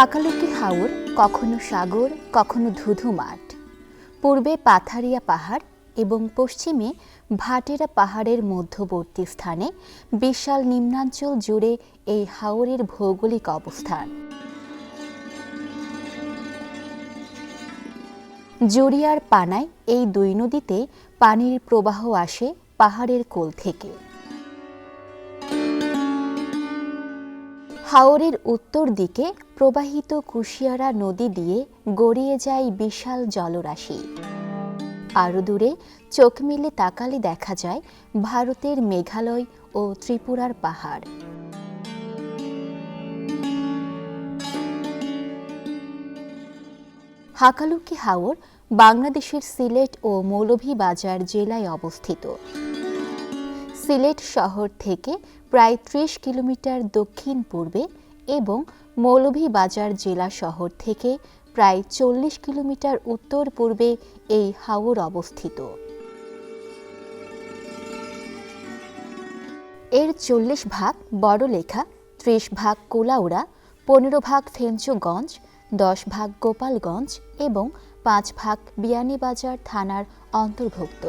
হাকালুকি হাওর, কখনো সাগর, কখনো ধুধু মাঠ পূর্বে পাথারিয়া পাহাড় এবং পশ্চিমে ভাটেরা পাহাড়ের মধ্যবর্তী স্থানে বিশাল নিম্নাঞ্চল জুড়ে এই হাওরের ভৌগোলিক অবস্থান। জুরিয়ার পানায় এই দুই নদীতে পানির প্রবাহ আসে পাহাড়ের কোল থেকে। হাওরের উত্তর দিকে প্রবাহিত কুশিয়ারা নদী দিয়ে গড়িয়ে যায় বিশাল জলরাশি। আরও দূরে চোখ মেলে তাকালে দেখা যায় ভারতের মেঘালয় ও ত্রিপুরার পাহাড়। হাকালুকি হাওর বাংলাদেশের সিলেট ও মৌলভীবাজার জেলায় অবস্থিত। সিলেট শহর থেকে প্রায় ত্রিশ কিলোমিটার দক্ষিণ পূর্বে এবং মৌলভীবাজার জেলা শহর থেকে প্রায় চল্লিশ কিলোমিটার উত্তর পূর্বে এই হাওর অবস্থিত। এর চল্লিশ ভাগ বড়লেখা, ত্রিশ ভাগ কোলাউড়া, পনেরো ভাগ ফেঞ্চুগঞ্জ, দশ ভাগ গোপালগঞ্জ এবং পাঁচ ভাগ বিয়ানীবাজার থানার অন্তর্ভুক্ত।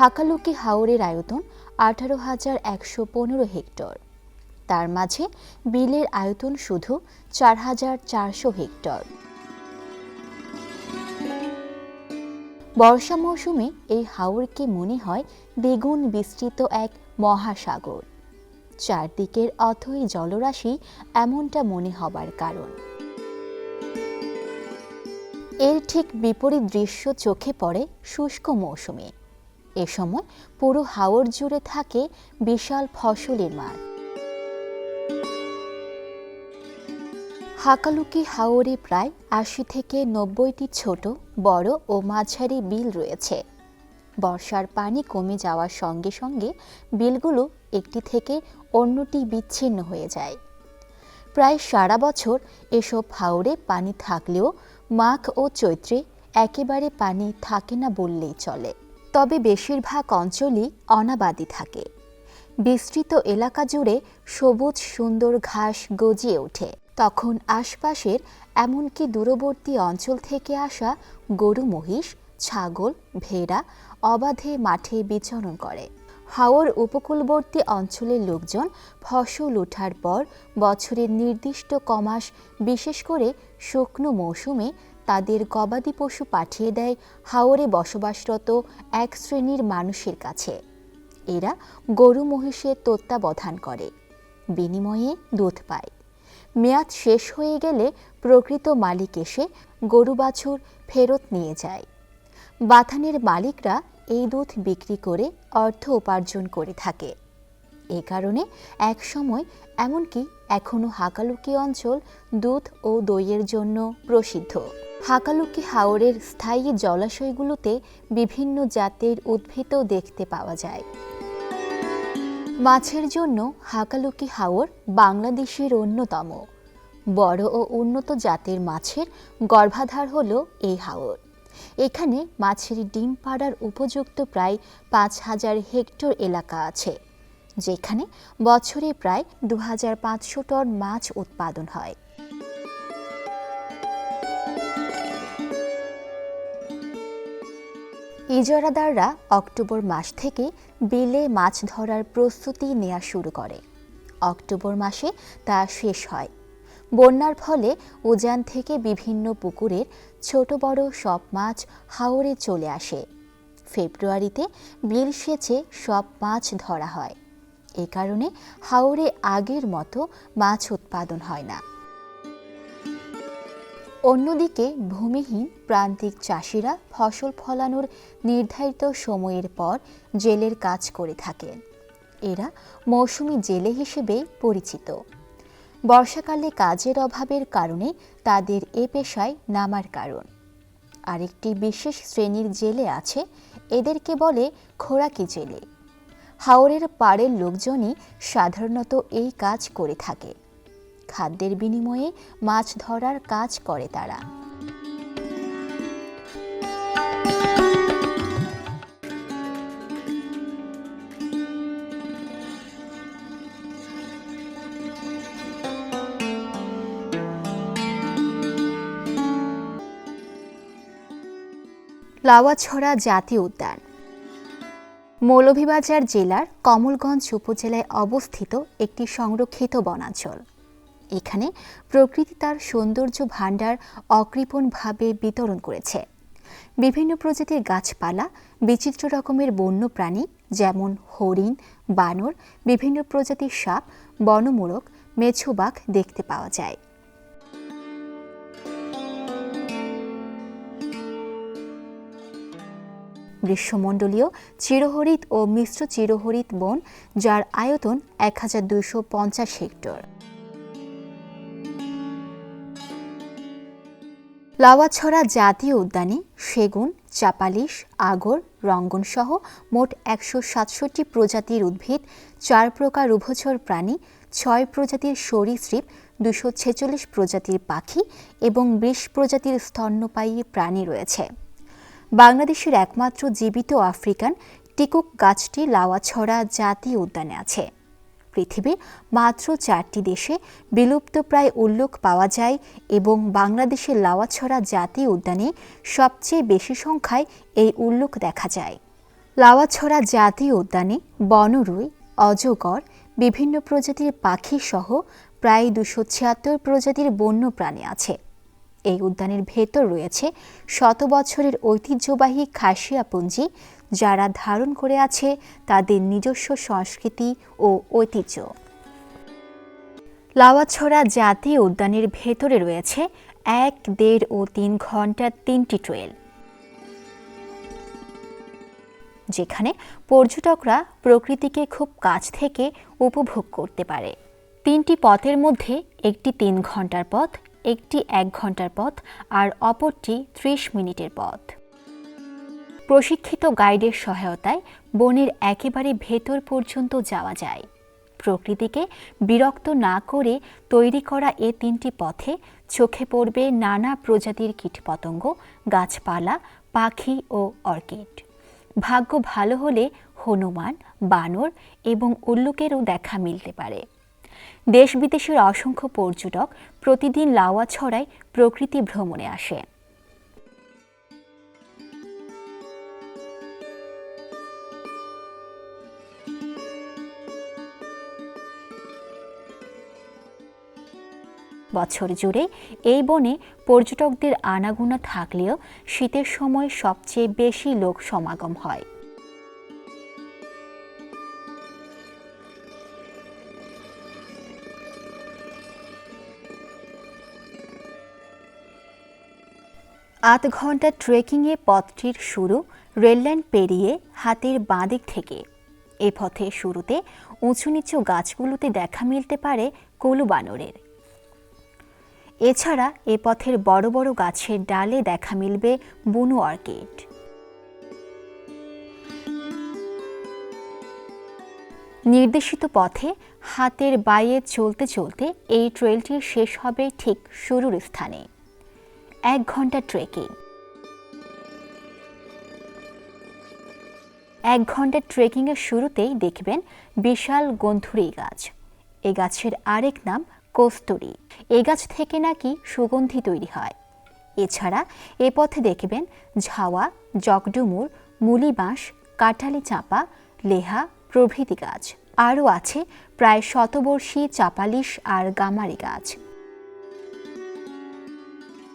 হাকালুকি হাওরের আয়তন আঠারো হাজার একশো পনেরো হেক্টর। তার মাঝে বিলের আয়তন শুধু চার হাজার চারশো হেক্টর। বর্ষা মৌসুমে এই হাওরকে মনে হয় দ্বিগুণ বিস্তৃত এক মহাসাগর। চারদিকের অথই জলরাশি এমনটা মনে হবার কারণ। এর ঠিক বিপরীত দৃশ্য চোখে পড়ে শুষ্ক মৌসুমে। এ সময় পুরো হাওর জুড়ে থাকে বিশাল ফসলের মাঠ। হাকালুকি হাওরে প্রায় আশি থেকে নব্বইটি ছোট, বড় ও মাঝারি বিল রয়েছে। বর্ষার পানি কমে যাওয়ার সঙ্গে সঙ্গে বিলগুলো একটি থেকে অন্যটি বিচ্ছিন্ন হয়ে যায়। প্রায় সারা বছর এসব হাওরে পানি থাকলেও মাঘ ও চৈত্রে একেবারে পানি থাকে না বললেই চলে। তবে বেশিরভাগ অঞ্চলই অনাবাদি থাকে। বিস্তৃত এলাকা জুড়ে সবুজ সুন্দর ঘাস গজিয়ে ওঠে। তখন আশপাশের এমনকি দূরবর্তী অঞ্চল থেকে আসা গরু মহিষ, ছাগল, ভেড়া অবাধে মাঠে বিচরণ করে। হাওর উপকূলবর্তী অঞ্চলের লোকজন ফসল ওঠার পর বছরের নির্দিষ্ট কমাস বিশেষ করে শুকনো মৌসুমে তাদের গবাদি পশু পাঠিয়ে দেয় হাওরে বসবাসরত এক শ্রেণির মানুষের কাছে। এরা গরু মহিষের তত্ত্বাবধান করে, বিনিময়ে দুধ পায়। মেয়াদ শেষ হয়ে গেলে প্রকৃত মালিক এসে গরু বাছুর ফেরত নিয়ে যায়। বাথানের মালিকরা এই দুধ বিক্রি করে অর্থ উপার্জন করে থাকে। এ কারণে এক সময় এমনকি এখনও হাকালুকি অঞ্চল দুধ ও দইয়ের জন্য প্রসিদ্ধ। হাকালুকি হাওরের স্থায়ী জলাশয়গুলোতে বিভিন্ন জাতের উদ্ভিদও দেখতে পাওয়া যায়। মাছের জন্য হাকালুকি হাওর বাংলাদেশের অন্যতম। বড় ও উন্নত জাতের মাছের গর্ভাধার হল এই হাওর। এখানে মাছের ডিম পাড়ার উপযুক্ত প্রায় পাঁচ হাজার হেক্টর এলাকা আছে, যেখানে বছরে প্রায় দু হাজার পাঁচশো টন মাছ উৎপাদন হয়। ইজারাদাররা অক্টোবর মাস থেকে বিলে মাছ ধরার প্রস্তুতি নেওয়া শুরু করে। অক্টোবর মাসে তা শেষ হয়। বন্যার ফলে উজান থেকে বিভিন্ন পুকুরের ছোট বড় সব মাছ হাওরে চলে আসে। ফেব্রুয়ারিতে বিল সেচে সব মাছ ধরা হয়। এ কারণে হাওরে আগের মতো মাছ উৎপাদন হয় না। অন্যদিকে ভূমিহীন প্রান্তিক চাষিরা ফসল ফলানোর নির্ধারিত সময়ের পর জেলের কাজ করে থাকেন। এরা মৌসুমি জেলে হিসেবে পরিচিত। বর্ষাকালে কাজের অভাবের কারণে তাদের এ পেশায় নামার কারণ। আরেকটি বিশেষ শ্রেণির জেলে আছে, এদেরকে বলে খোরাকি জেলে। হাওরের পাড়ের লোকজনই সাধারণত এই কাজ করে থাকে। খাদ্যের বিনিময়ে মাছ ধরার কাজ করে তারা। লাওয়াছড়া জাতীয় উদ্যান। মৌলভীবাজার জেলার কমলগঞ্জ উপজেলায় অবস্থিত একটি সংরক্ষিত বনাঞ্চল। এখানে প্রকৃতি তার সৌন্দর্য ভাণ্ডার অকৃপণভাবে বিতরণ করেছে। বিভিন্ন প্রজাতির গাছপালা, বিচিত্র রকমের বন্য প্রাণী যেমন হরিণ, বানর, বিভিন্ন প্রজাতির সাপ বনমূলক মেছোবাঘ দেখতে পাওয়া যায়। গ্রীষ্মমণ্ডলীয় চিরহরিত ও মিশ্র চিরহরিত বন, যার আয়তন এক হাজার দুইশো পঞ্চাশ হেক্টর। লাওয়াছড়া জাতীয় উদ্যানে সেগুন, চাপালিশ, আগর রঙ্গন সহ মোট একশো সাতষট্টি প্রজাতির উদ্ভিদ, চার প্রকার উভচর প্রাণী, ছয় প্রজাতির সরীসৃপ, দুশো ছেচল্লিশ প্রজাতির পাখি এবং বিশ প্রজাতির স্তন্যপায়ী প্রাণী রয়েছে। বাংলাদেশের একমাত্র জীবিত আফ্রিকান টিকুক গাছটি লাওয়াছড়া জাতীয় উদ্যানে আছে। পৃথিবীর মাত্র চারটি দেশে বিলুপ্তপ্রায় উল্লেখ পাওয়া যায় এবং বাংলাদেশের লাওয়াছড়া জাতীয় উদ্যানে সবচেয়ে বেশি সংখ্যায় এই উল্লেখ দেখা যায়। লাওয়াছড়া জাতীয় উদ্যানে বনরুই, অজগর, বিভিন্ন প্রজাতির পাখি সহ প্রায় দুশো ছিয়াত্তর প্রজাতির বন্য প্রাণী আছে। এই উদ্যানের ভেতর রয়েছে শত বছরের ঐতিহ্যবাহী খাসিয়াপুঞ্জি যারা ধারণ করে আছে তাদের নিজস্ব সংস্কৃতি ও ঐতিহ্য। লাওয়াছড়া জাতীয় উদ্যানের ভেতরে রয়েছে এক, দেড় ও তিন ঘণ্টার তিনটি ট্রেল। যেখানে পর্যটকরা প্রকৃতিকে খুব কাছ থেকে উপভোগ করতে পারে। তিনটি পথের মধ্যে একটি তিন ঘণ্টার পথ, একটি এক ঘণ্টার পথ আর অপরটি ত্রিশ মিনিটের পথ। প্রশিক্ষিত গাইডের সহায়তায় বনের একেবারে ভেতর পর্যন্ত যাওয়া যায়। প্রকৃতিকে বিরক্ত না করে তৈরি করা এ তিনটি পথে চোখে পড়বে নানা প্রজাতির কীটপতঙ্গ, গাছপালা, পাখি ও অর্কিড। ভাগ্য ভালো হলে হনুমান, বানর এবং উল্লুকেরও দেখা মিলতে পারে। দেশ বিদেশের অসংখ্য পর্যটক প্রতিদিন লাওয়া ছড়ায় প্রকৃতি ভ্রমণে আসে। বছর জুড়ে এই বনে পর্যটকদের আনাগুনা থাকলেও শীতের সময় সবচেয়ে বেশি লোক সমাগম হয়। আধ ঘণ্টা ট্রেকিংয়ে পথটির শুরু রেললাইন পেরিয়ে হাতের বাঁদিক থেকে। এ পথে শুরুতে উঁচু নিচু গাছগুলোতে দেখা মিলতে পারে কলু বানরের এছাড়া এ পথের বড় বড় গাছের ডালে দেখা মিলবে বুনো অর্কিড। নির্দেশিত পথে হাতের বাইয়ে চলতে চলতে এই ট্রেলটি শেষ হবে ঠিক শুরুর স্থানে। এক ঘণ্টা ট্রেকিং। এক ঘণ্টা ট্রেকিংয়ের শুরুতেই দেখবেন বিশাল গন্ধুরি গাছ। এ গাছের আরেক নাম কস্তুরি। এ গাছ থেকে নাকি সুগন্ধি তৈরি হয়। এছাড়া এ পথে দেখবেন ঝাওয়া, জগডুমুর মুলি বাঁশ কাঁঠালি চাপা, লেহা প্রভৃতি গাছ। আরও আছে প্রায় শতবর্ষী চাপালিশ আর গামারি গাছ।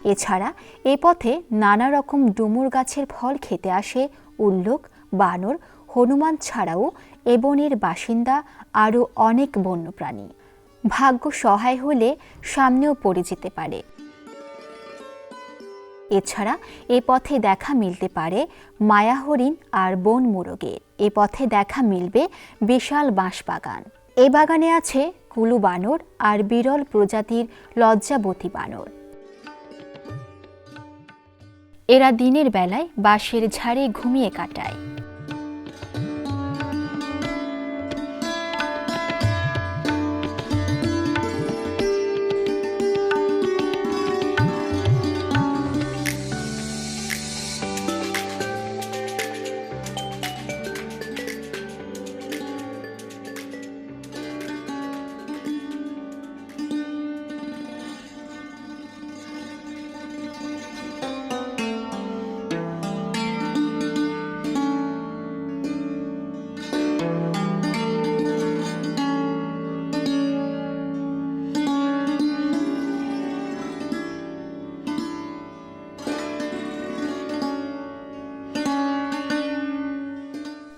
এছাড়া এ পথে নানা রকম ডুমুর গাছের ফল খেতে আসে উল্লুক, বানর, হনুমান ছাড়াও এবনের বাসিন্দা, আরও অনেক বন্যপ্রাণী। ভাগ্য সহায় হলে সামনেও পড়ে যেতে পারে। এছাড়া এ পথে দেখা মিলতে পারে মায়া হরিণ আর বন মোরগের এ পথে দেখা মিলবে বিশাল বাঁশবাগান। এ বাগানে আছে কুলু বানর আর বিরল প্রজাতির লজ্জাবতী বানর। এরা দিনের বেলায় বাঁশের ঝাড়ে ঘুমিয়ে কাটায়।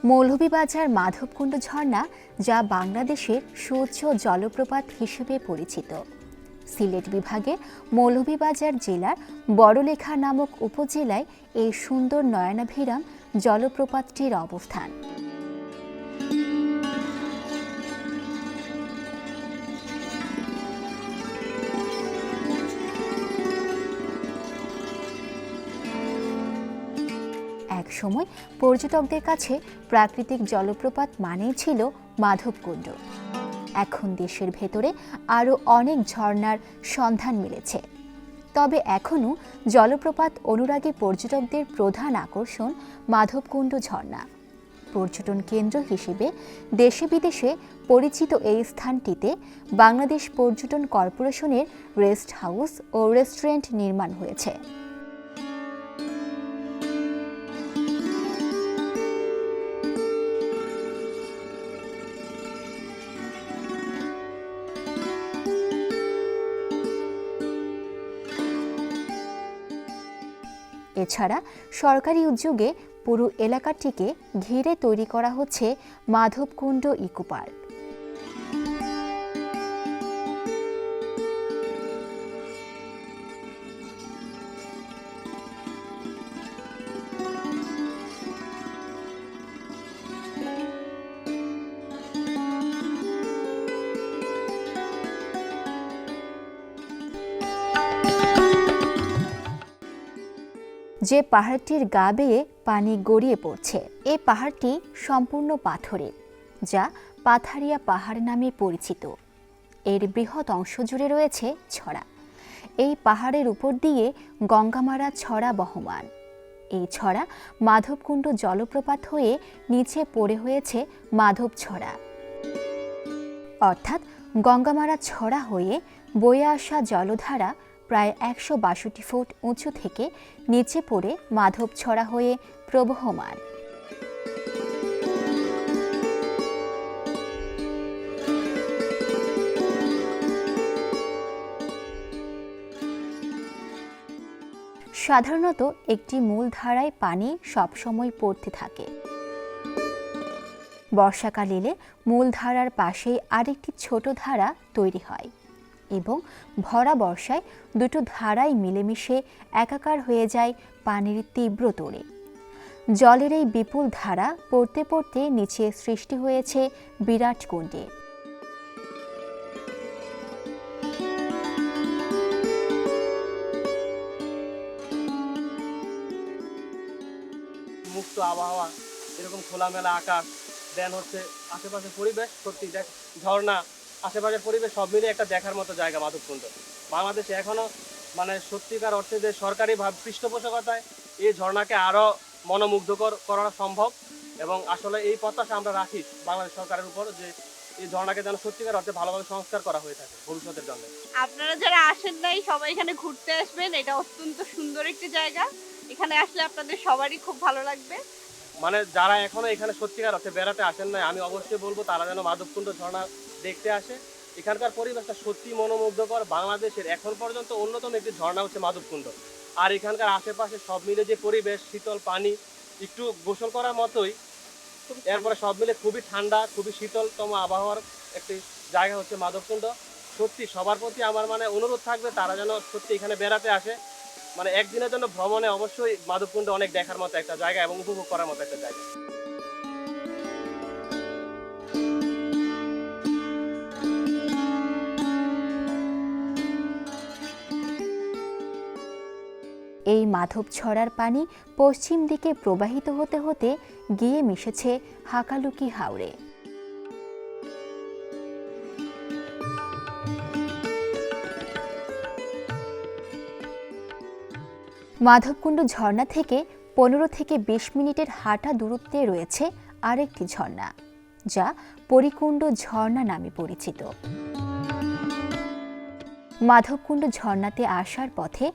মৌলভীবাজার মাধবকুণ্ড ঝর্ণা, যা বাংলাদেশের সূর্য জলপ্রপাত হিসেবে পরিচিত। সিলেট বিভাগে মৌলভীবাজার জেলার বড়লেখা নামক উপজেলায় এই সুন্দর নয়নাভিরাম জলপ্রপাতটির অবস্থান। একসময় পর্যটকদের কাছে প্রাকৃতিক জলপ্রপাত মানেই ছিল মাধবকুণ্ড এখন দেশের ভেতরে আরও অনেক ঝর্ণার সন্ধান মিলেছে। তবে এখনও জলপ্রপাত অনুরাগী পর্যটকদের প্রধান আকর্ষণ মাধবকুণ্ড ঝর্ণা। পর্যটন কেন্দ্র হিসেবে দেশে বিদেশে পরিচিত এই স্থানটিতে বাংলাদেশ পর্যটন কর্পোরেশনের রেস্ট হাউস ও রেস্টুরেন্ট নির্মাণ হয়েছে। এছাড়া সরকারি উদ্যোগে পুরো এলাকাটিকে ঘিরে তৈরি করা হচ্ছে মাধবকুণ্ড ইকো যে পাহাড়টির গা বেয়ে পানি গড়িয়ে পড়ছে এই পাহাড়টি সম্পূর্ণ পাথরের, যা পাথারিয়া পাহাড় নামে পরিচিত। এর বৃহৎ অংশ জুড়ে রয়েছে ছড়া। এই পাহাড়ের উপর দিয়ে গঙ্গামারা ছড়া বহমান। এই ছড়া মাধবকুণ্ড জলপ্রপাত হয়ে নিচে পড়ে হয়েছে মাধব ছড়া। অর্থাৎ গঙ্গামারা ছড়া হয়ে বয়ে আসা জলধারা প্রায় একশো বাষট্টি ফুট উঁচু থেকে নিচে পড়ে মাধব ছড়া হয়ে প্রবহমান। সাধারণত একটি মূল ধারায় পানি সবসময় পড়তে থাকে। বর্ষাকাল এলে মূল ধারার পাশেই আরেকটি ছোট ধারা তৈরি হয়। এবং ভরা বর্ষায় দুটো ধারাই মিলেমিশে একাকার হয়ে যায় পানির তীব্র তোড়ে। জলের এই বিপুল ধারা পড়তে পড়তে নিচে সৃষ্টি হয়েছে বিরাট কুণ্ডে। মুক্ত আবহাওয়া, এরকম খোলামেলা আকাশ, দেন হচ্ছে আশেপাশের পরিবেশ, সত্যি দেখ, ঝর্ণা আশেপাশের পরিবেশ সব মিলিয়ে একটা দেখার মতো জায়গা মাধবকুণ্ড বাংলাদেশে এখনও মানে সত্যিকার অর্থে যে সরকারি পৃষ্ঠপোষকতায় এই ঝর্ণাকে আরও মনোমুগ্ধকর করা সম্ভব এবং আসলে এই প্রত্যাশা আমরা রাখি বাংলাদেশ সরকারের উপর যে এই ঝর্ণাকে যেন সত্যিকার অর্থে ভালোভাবে সংস্কার করা হয়ে থাকে ভবিষ্যতের জন্য। আপনারা যারা আসেন নাই, সবাই এখানে ঘুরতে আসবেন। এটা অত্যন্ত সুন্দর একটি জায়গা। এখানে আসলে আপনাদের সবারই খুব ভালো লাগবে। মানে যারা এখনও এখানে সত্যিকার অর্থে বেড়াতে আসেন নাই, আমি অবশ্যই বলব তারা যেন মাধবকুণ্ড ঝর্ণা দেখতে আসে। এখানকার পরিবেশটা সত্যি মনোমুগ্ধকর। বাংলাদেশের এখন পর্যন্ত অন্যতম একটি ঝর্ণা হচ্ছে মাধবকুণ্ড আর এখানকার আশেপাশে সব মিলে যে পরিবেশ, শীতল পানি, একটু গোসল করার মতোই, এরপরে সব মিলে খুবই ঠান্ডা, খুবই শীতলতম আবহাওয়ার একটি জায়গা হচ্ছে মাধবকুণ্ড সত্যি সবার প্রতি আমার মানে অনুরোধ থাকবে তারা যেন সত্যি এখানে বেড়াতে আসে। মানে একদিনের জন্য ভ্রমণে অবশ্যই মাধবকুণ্ড অনেক দেখার মতো একটা জায়গা এবং উপভোগ করার মতো একটা জায়গা। এই মাধব ছড়ার পানি পশ্চিম দিকে প্রবাহিত হতে হতে গিয়ে মিশেছে হাকালুকি হাওড়ে মাধবকুণ্ড ঝর্ণা থেকে পনেরো থেকে বিশ মিনিটের হাঁটা দূরত্বে রয়েছে আরেকটি ঝর্ণা, যা পরিকুণ্ড ঝর্ণা নামে পরিচিত। মাধবকুণ্ড ঝর্ণাতে আসার পথে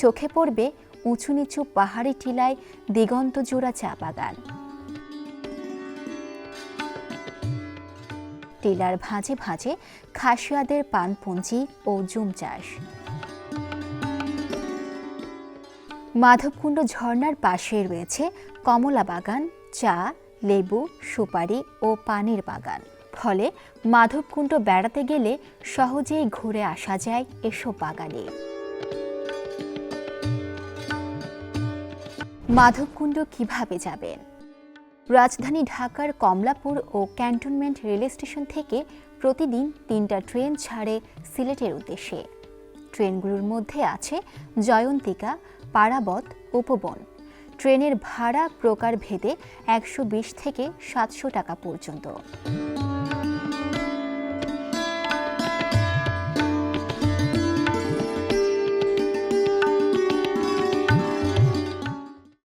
চোখে পড়বে উঁচু নিচু পাহাড়ি টিলায় দিগন্ত জোড়া চা বাগান। টিলার ভাঁজে ভাঁজে খাসিয়াদের পানপুঞ্জি ও জুম চাষ। মাধবকুণ্ড ঝর্ণার পাশে রয়েছে কমলা বাগান, চা, লেবু, সুপারি ও পানের বাগান। ফলে মাধবকুণ্ড বেড়াতে গেলে সহজেই ঘুরে আসা যায় এসব বাগানে। মাধবকুণ্ড কীভাবে যাবেন রাজধানী ঢাকার কমলাপুর ও ক্যান্টনমেন্ট রেল স্টেশন থেকে প্রতিদিন তিনটা ট্রেন ছাড়ে সিলেটের উদ্দেশ্যে। ট্রেনগুলোর মধ্যে আছে জয়ন্তিকা পারাবত উপবন। ট্রেনের ভাড়া প্রকার ভেদে একশো বিশ থেকে সাতশো টাকা পর্যন্ত।